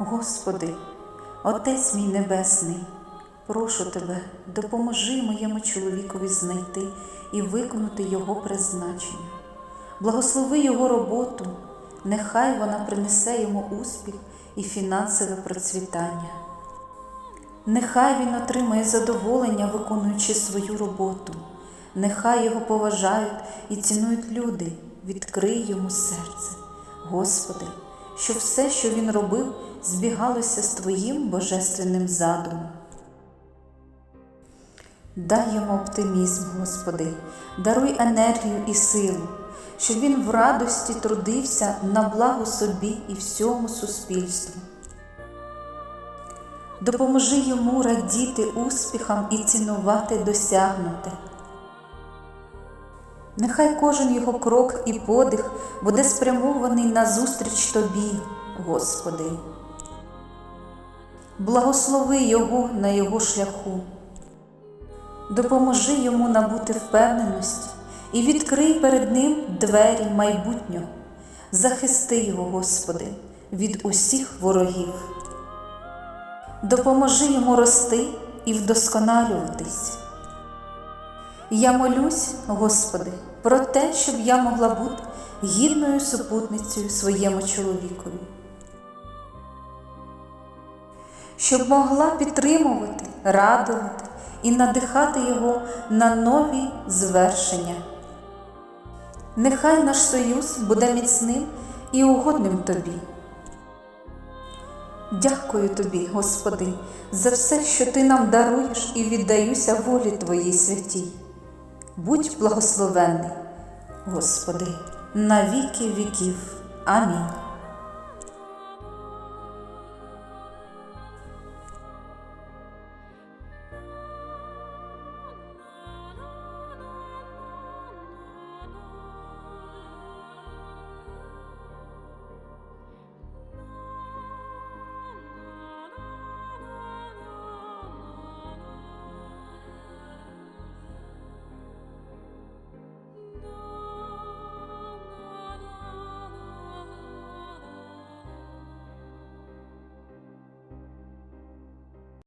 Господи, Отець мій Небесний, прошу Тебе, допоможи моєму чоловікові знайти і виконати Його призначення. Благослови Його роботу, нехай вона принесе йому успіх і фінансове процвітання. Нехай він отримає задоволення, виконуючи свою роботу. Нехай його поважають і цінують люди. Відкрий йому серце, Господи, щоб все, що він робив, збігалося з Твоїм божественним задумом. Дай йому оптимізм, Господи, даруй енергію і силу, щоб він в радості трудився на благо собі і всьому суспільству. Допоможи йому радіти успіхам і цінувати досягнуте. Нехай кожен його крок і подих буде спрямований на зустріч Тобі, Господи. Благослови Його на його шляху. Допоможи йому набути впевненості і відкрий перед ним двері майбутнього. Захисти його, Господи, від усіх ворогів. Допоможи йому рости і вдосконалюватись. Я молюсь, Господи, про те, щоб я могла бути гідною супутницею своєму чоловікові, щоб могла підтримувати, радувати і надихати його на нові звершення. Нехай наш союз буде міцним і угодним Тобі. Дякую Тобі, Господи, за все, що Ти нам даруєш і віддаюся волі Твоїй святій. Будь благословенний, Господи, на віки віків. Амінь.